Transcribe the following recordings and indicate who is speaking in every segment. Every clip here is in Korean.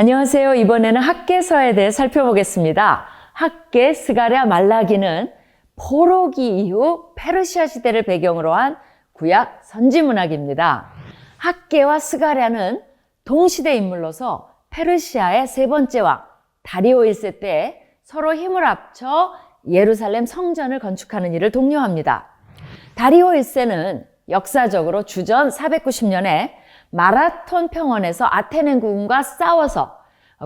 Speaker 1: 안녕하세요. 이번에는 학계서에 대해 살펴보겠습니다. 학계 스가랴 말라기는 포로기 이후 페르시아 시대를 배경으로 한 구약 선지 문학입니다. 학계와 스가랴는 동시대 인물로서 페르시아의 세 번째 왕 다리오 1세 때 서로 힘을 합쳐 예루살렘 성전을 건축하는 일을 독려합니다. 다리오 1세는 역사적으로 주전 490년에 마라톤 평원에서 아테네군과 싸워서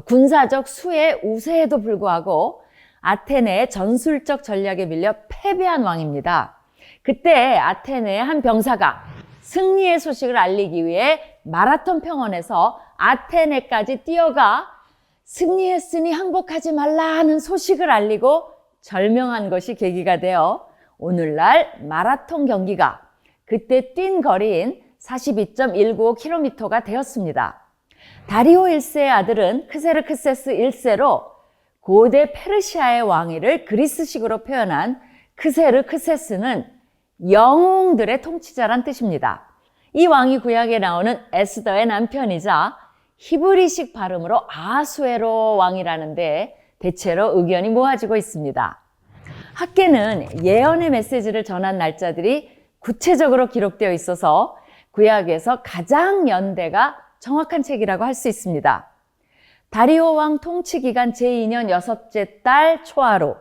Speaker 1: 군사적 수의 우세에도 불구하고 아테네의 전술적 전략에 밀려 패배한 왕입니다. 그때 아테네의 한 병사가 승리의 소식을 알리기 위해 마라톤 평원에서 아테네까지 뛰어가 승리했으니 항복하지 말라 하는 소식을 알리고 절명한 것이 계기가 되어 오늘날 마라톤 경기가 그때 뛴 거리인 42.195km가 되었습니다. 다리오 1세의 아들은 크세르크세스 1세로 고대 페르시아의 왕위를 그리스식으로 표현한 크세르크세스는 영웅들의 통치자란 뜻입니다. 이 왕이 구약에 나오는 에스더의 남편이자 히브리식 발음으로 아수에로 왕이라는데 대체로 의견이 모아지고 있습니다. 학계는 예언의 메시지를 전한 날짜들이 구체적으로 기록되어 있어서 구약에서 가장 연대가 정확한 책이라고 할 수 있습니다. 다리오 왕 통치 기간 제2년 여섯째 달 초하루,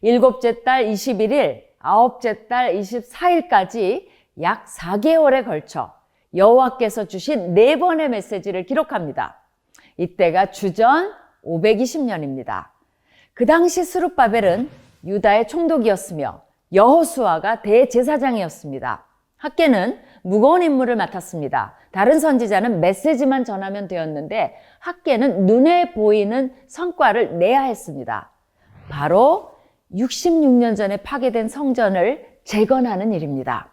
Speaker 1: 일곱째 달 21일, 아홉째 달 24일까지 약 4개월에 걸쳐 여호와께서 주신 네 번의 메시지를 기록합니다. 이때가 주전 520년입니다. 그 당시 스룹바벨은 유다의 총독이었으며 여호수아가 대제사장이었습니다. 학계는 무거운 임무를 맡았습니다. 다른 선지자는 메시지만 전하면 되었는데 학계는 눈에 보이는 성과를 내야 했습니다. 바로 66년 전에 파괴된 성전을 재건하는 일입니다.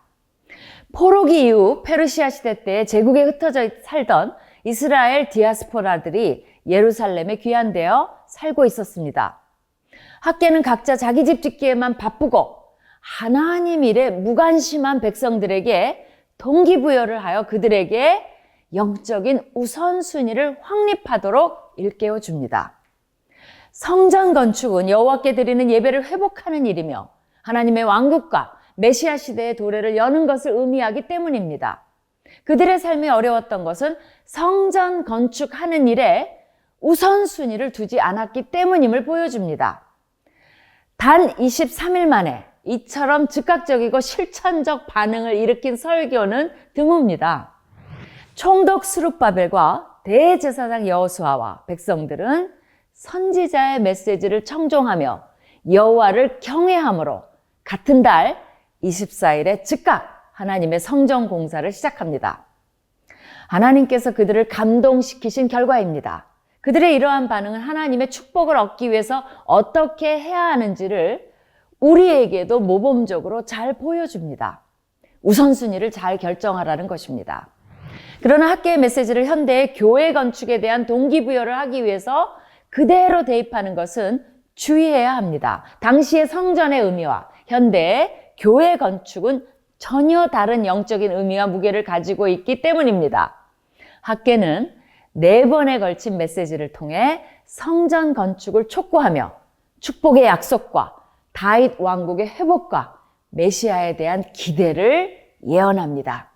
Speaker 1: 포로기 이후 페르시아 시대 때 제국에 흩어져 살던 이스라엘 디아스포라들이 예루살렘에 귀환되어 살고 있었습니다. 학계는 각자 자기 집 짓기에만 바쁘고 하나님 일에 무관심한 백성들에게 동기부여를 하여 그들에게 영적인 우선순위를 확립하도록 일깨워 줍니다. 성전 건축은 여호와께 드리는 예배를 회복하는 일이며 하나님의 왕국과 메시아 시대의 도래를 여는 것을 의미하기 때문입니다. 그들의 삶이 어려웠던 것은 성전 건축하는 일에 우선순위를 두지 않았기 때문임을 보여줍니다. 단 23일 만에 이처럼 즉각적이고 실천적 반응을 일으킨 설교는 드뭅니다. 총독 스룹바벨과 대제사장 여호수아와 백성들은 선지자의 메시지를 청종하며 여호와를 경외함으로 같은 달 24일에 즉각 하나님의 성전 공사를 시작합니다. 하나님께서 그들을 감동시키신 결과입니다. 그들의 이러한 반응은 하나님의 축복을 얻기 위해서 어떻게 해야 하는지를 우리에게도 모범적으로 잘 보여줍니다. 우선순위를 잘 결정하라는 것입니다. 그러나 학계의 메시지를 현대의 교회 건축에 대한 동기부여를 하기 위해서 그대로 대입하는 것은 주의해야 합니다. 당시의 성전의 의미와 현대의 교회 건축은 전혀 다른 영적인 의미와 무게를 가지고 있기 때문입니다. 학계는 네 번에 걸친 메시지를 통해 성전 건축을 촉구하며 축복의 약속과 다윗 왕국의 회복과 메시아에 대한 기대를 예언합니다.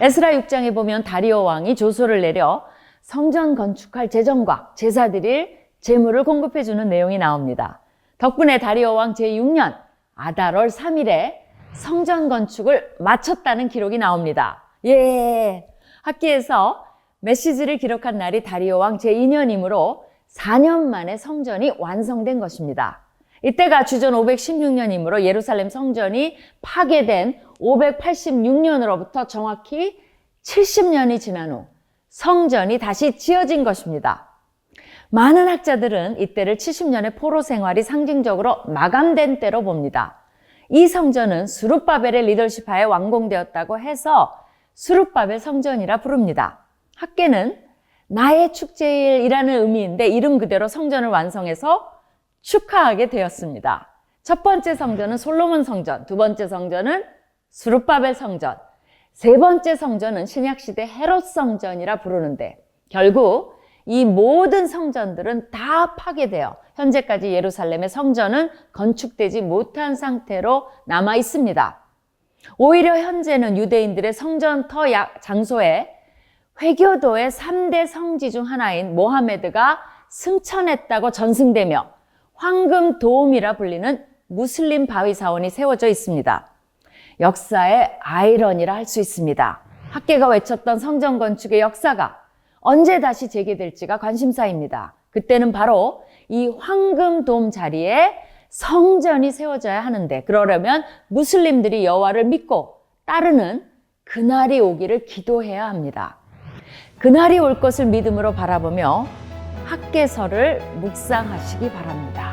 Speaker 1: 에스라 6장에 보면 다리오 왕이 조소를 내려 성전 건축할 재정과 제사 드릴 재물을 공급해 주는 내용이 나옵니다. 덕분에 다리오 왕 제6년 아달월 3일에 성전 건축을 마쳤다는 기록이 나옵니다. 예. 학기에서 메시지를 기록한 날이 다리오 왕 제2년이므로 4년 만에 성전이 완성된 것입니다. 이때가 주전 516년이므로 예루살렘 성전이 파괴된 586년으로부터 정확히 70년이 지난 후 성전이 다시 지어진 것입니다. 많은 학자들은 이때를 70년의 포로 생활이 상징적으로 마감된 때로 봅니다. 이 성전은 수룹바벨의 리더십 하에 완공되었다고 해서 수룹바벨 성전이라 부릅니다. 학계는 나의 축제일이라는 의미인데 이름 그대로 성전을 완성해서 축하하게 되었습니다. 첫 번째 성전은 솔로몬 성전, 두 번째 성전은 수룹바벨 성전, 세 번째 성전은 신약시대 헤롯 성전이라 부르는데 결국 이 모든 성전들은 다 파괴되어 현재까지 예루살렘의 성전은 건축되지 못한 상태로 남아 있습니다. 오히려 현재는 유대인들의 성전터 야- 장소에 회교도의 3대 성지 중 하나인 모하메드가 승천했다고 전승되며 황금 도움이라 불리는 무슬림 바위 사원이 세워져 있습니다. 역사의 아이러니라 할 수 있습니다. 학계가 외쳤던 성전 건축의 역사가 언제 다시 재개될지가 관심사입니다. 그때는 바로 이 황금 돔 자리에 성전이 세워져야 하는데 그러려면 무슬림들이 여호와를 믿고 따르는 그날이 오기를 기도해야 합니다. 그날이 올 것을 믿음으로 바라보며 학계서를 묵상하시기 바랍니다.